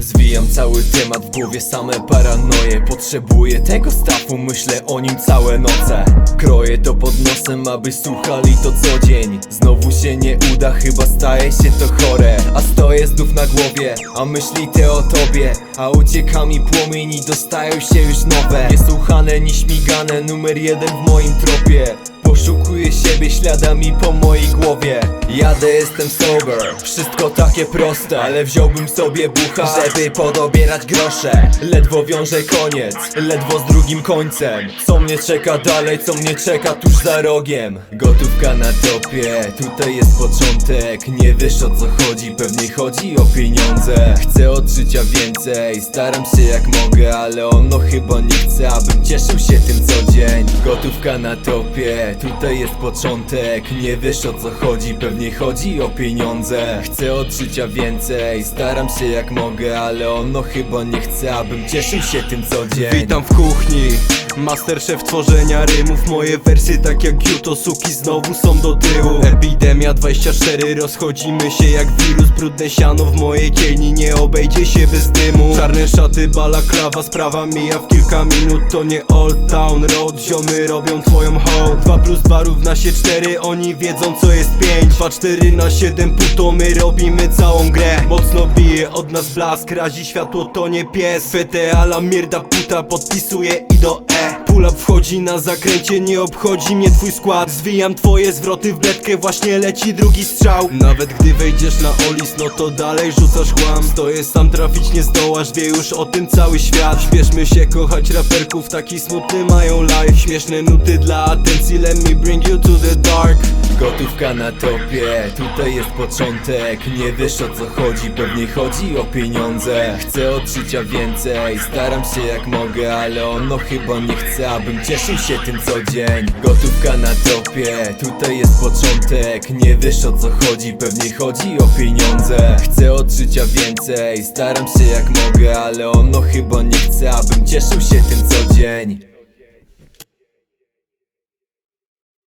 Zwijam cały temat w głowie same paranoje. Potrzebuję tego stafu, myślę o nim całe noce. Kroję to pod nosem, aby słuchali to co dzień. Znowu się nie uda, chyba staje się to chore znów na głowie, a myśli te o tobie A ucieka mi płomień i dostają się już nowe. Niesłuchane, nieśmigane, numer jeden w moim tropie. Poszukuję siebie śladami po mojej głowie Jadę, jestem sober, wszystko takie proste Ale wziąłbym sobie bucha, żeby podobierać grosze. Ledwo wiążę koniec, ledwo z drugim końcem. Co mnie czeka dalej, co mnie czeka tuż za rogiem. Gotówka na topie, tutaj jest początek. Nie wiesz o co chodzi, pewnie chodzi o pieniądze. Chcę od życia więcej, staram się jak mogę Ale ono chyba nie chce, abym cieszył się tym co dzień. Gotówka na topie, tutaj jest początek. Nie wiesz o co chodzi, pewnie chodzi o pieniądze. Chcę od życia więcej, staram się jak mogę Ale ono chyba nie chce, abym cieszył się tym co dzień. Witam w kuchni Masterchef tworzenia rymów. Moje wersy tak jak Juto Suki znowu są do tyłu. Epidemia 24 Rozchodzimy się jak wirus. Brudne siano w mojej kielni Nie obejdzie się bez dymu. Czarne szaty, balaklawa Sprawa mija w kilka minut. To nie Old Town Road Ziomy robią twoją hołd. 2 plus 2 równa się 4 Oni wiedzą co jest 5 2, 4 na 7 pół to my robimy całą grę. Mocno bije od nas blask Razi światło to nie pies. Fete ala mierda puta Podpisuje i do E Wchodzi na zakręcie Nie obchodzi mnie twój skład. Zwijam twoje zwroty w bledkę Właśnie leci drugi strzał. Nawet gdy wejdziesz na olis No to dalej rzucasz chłam. Stoję sam trafić nie zdołasz Wie już o tym cały świat. Śpieszmy się kochać raperków Taki smutny mają life. Śmieszne nuty dla atencji Let me bring you to the dark Gotówka na topie, tutaj jest początek Nie wiesz o co chodzi, pewnie chodzi o pieniądze. Chcę od życia więcej, staram się jak mogę Ale ono chyba nie chce, abym cieszył się tym co dzień. Gotówka na topie, tutaj jest początek. Nie wiesz o co chodzi, pewnie chodzi o pieniądze. Chcę od życia więcej, staram się jak mogę Ale ono chyba nie chce, abym cieszył się tym co dzień